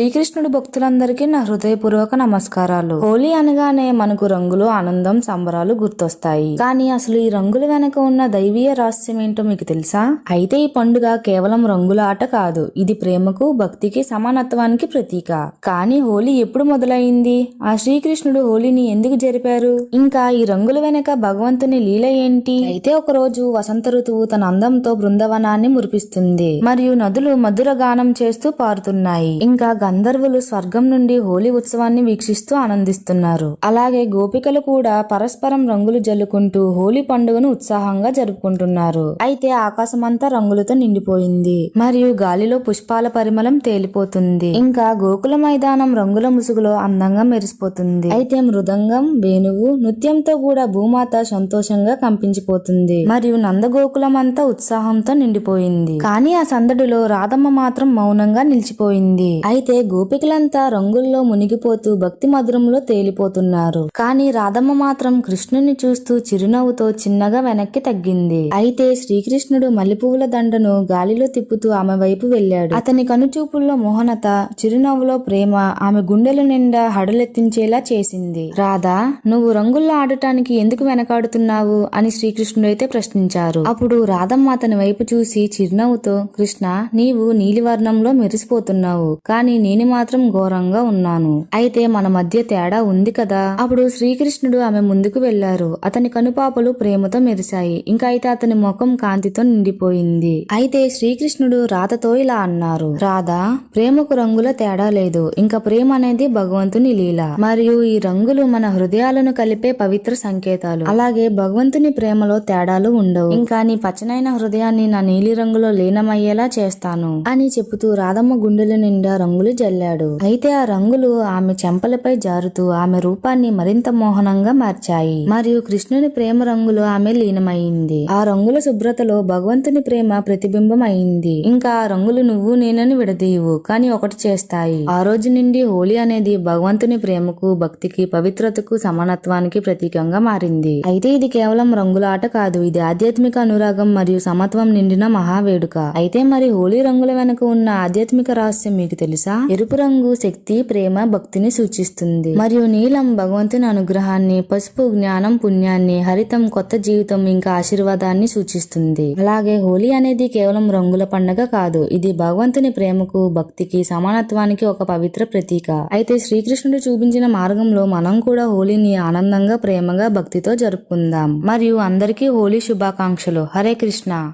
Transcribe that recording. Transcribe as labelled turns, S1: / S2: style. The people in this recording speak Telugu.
S1: శ్రీకృష్ణుడు భక్తులందరికీ నా హృదయపూర్వక నమస్కారాలు. హోలీ అనగానే మనకు రంగులు ఆనందం సంబరాలు గుర్తొస్తాయి. కానీ అసలు ఈ రంగుల వెనక ఉన్న దైవీయ రహస్యం ఏంటో మీకు తెలుసా? అయితే ఈ పండుగ కేవలం రంగుల ఆట కాదు. ఇది ప్రేమకు భక్తికి సమానత్వానికి ప్రతీక. కానీ హోలీ ఎప్పుడు మొదలైంది? ఆ శ్రీకృష్ణుడు హోలీని ఎందుకు జరిపారు? ఇంకా ఈ రంగుల వెనక భగవంతుని లీల ఏంటి? అయితే ఒక రోజు వసంత ఋతువు తన అందంతో బృందవనాన్ని మురిపిస్తుంది. మరియు నదులు మధుర గానం చేస్తూ పారుతున్నాయి. ఇంకా గంధర్వులు స్వర్గం నుండి హోలీ ఉత్సవాన్ని వీక్షిస్తూ ఆనందిస్తున్నారు. అలాగే గోపికలు కూడా పరస్పరం రంగులు జల్లుకుంటూ హోలీ పండుగను ఉత్సాహంగా జరుపుకుంటున్నారు. అయితే ఆకాశమంతా రంగులతో నిండిపోయింది. మరియు గాలిలో పుష్పాల పరిమళం తేలిపోతుంది. ఇంకా గోకుల మైదానం రంగుల ముసుగులో అందంగా మెరిసిపోతుంది. అయితే మృదంగం వేణువు నృత్యంతో కూడా భూమాత సంతోషంగా కంపించిపోతుంది. మరియు నందగోకులం అంతా ఉత్సాహంతో నిండిపోయింది. కానీ ఆ సందడిలో రాధమ్మ మాత్రం మౌనంగా నిలిచిపోయింది. అయితే అయితే గోపికలంతా రంగుల్లో మునిగిపోతూ భక్తి మధురంలో తేలిపోతున్నారు. కానీ రాధమ్మ మాత్రం కృష్ణుని చూస్తూ చిరునవ్వుతో చిన్నగా వెనక్కి తగ్గింది. అయితే శ్రీకృష్ణుడు మల్లెపువ్వుల దండను గాలిలో తిప్పుతూ ఆమె వైపు వెళ్ళాడు. అతని కనుచూపుల్లో మోహనత చిరునవ్వులో ప్రేమ ఆమె గుండెల నిండా హడలెత్తించేలా చేసింది. రాధా నువ్వు రంగుల్లో ఆడటానికి ఎందుకు వెనకాడుతున్నావు? అని శ్రీకృష్ణుడు అయితే ప్రశ్నించారు. అప్పుడు రాధమ్మ అతని వైపు చూసి చిరునవ్వుతో కృష్ణ నీవు నీలివర్ణంలో మెరిసిపోతున్నావు. కానీ నేను మాత్రం ఘోరంగా ఉన్నాను. అయితే మన మధ్య తేడా ఉంది కదా. అప్పుడు శ్రీకృష్ణుడు ఆమె ముందుకు వెళ్ళారు అతని కనుపాపలు ప్రేమతో మెరిశాయి. ఇంకా అయితే అతని ముఖం కాంతితో నిండిపోయింది. అయితే శ్రీకృష్ణుడు రాధతో ఇలా అన్నారు. రాధా ప్రేమకు రంగుల తేడా లేదు. ఇంకా ప్రేమ అనేది భగవంతుని లీల. మరియు ఈ రంగులు మన హృదయాలను కలిపే పవిత్ర సంకేతాలు. అలాగే భగవంతుని ప్రేమలో తేడాలు ఉండవు. ఇంకా నీ పచ్చనైన హృదయాన్ని నా నీలి రంగులో లీనమయ్యేలా చేస్తాను. అని చెబుతూ రాధమ్మ గుండెల నిండా రంగులు రంగులు జల్లాడు. అయితే ఆ రంగులు ఆమె చెంపలపై జారుతూ ఆమె రూపాన్ని మరింత మోహనంగా మార్చాయి. మరియు కృష్ణుని ప్రేమ రంగులు ఆమె లీనమైంది ఆ రంగుల శుభ్రతలో భగవంతుని ప్రేమ ప్రతిబింబం అయింది ఇంకా ఆ రంగులు నువ్వు నేనని విడదీయవు కానీ ఒకటి చేస్తాయి. ఆ రోజు నుండి హోలీ అనేది భగవంతుని ప్రేమకు భక్తికి పవిత్రతకు సమానత్వానికి ప్రతీకంగా మారింది. అయితే ఇది కేవలం రంగుల ఆట కాదు. ఇది ఆధ్యాత్మిక అనురాగం మరియు సమత్వం నిండిన మహావేడుక. అయితే మరి హోలీ రంగుల వెనుక ఉన్న ఆధ్యాత్మిక రహస్యం మీకు తెలుసా? ఎరుపు రంగు శక్తి ప్రేమ భక్తిని సూచిస్తుంది. మరియు నీలం భగవంతుని అనుగ్రహాన్ని పసుపు జ్ఞానం పుణ్యాన్ని హరితం కొత్త జీవితం ఇంకా ఆశీర్వాదాన్ని సూచిస్తుంది. అలాగే హోలీ అనేది కేవలం రంగుల పండగ కాదు. ఇది భగవంతుని ప్రేమకు భక్తికి సమానత్వానికి ఒక పవిత్ర ప్రతీక. అయితే శ్రీకృష్ణుడు చూపించిన మార్గంలో మనం కూడా హోలీని ఆనందంగా ప్రేమగా భక్తితో జరుపుకుందాం. మరియు అందరికీ హోలీ శుభాకాంక్షలు. హరే కృష్ణ.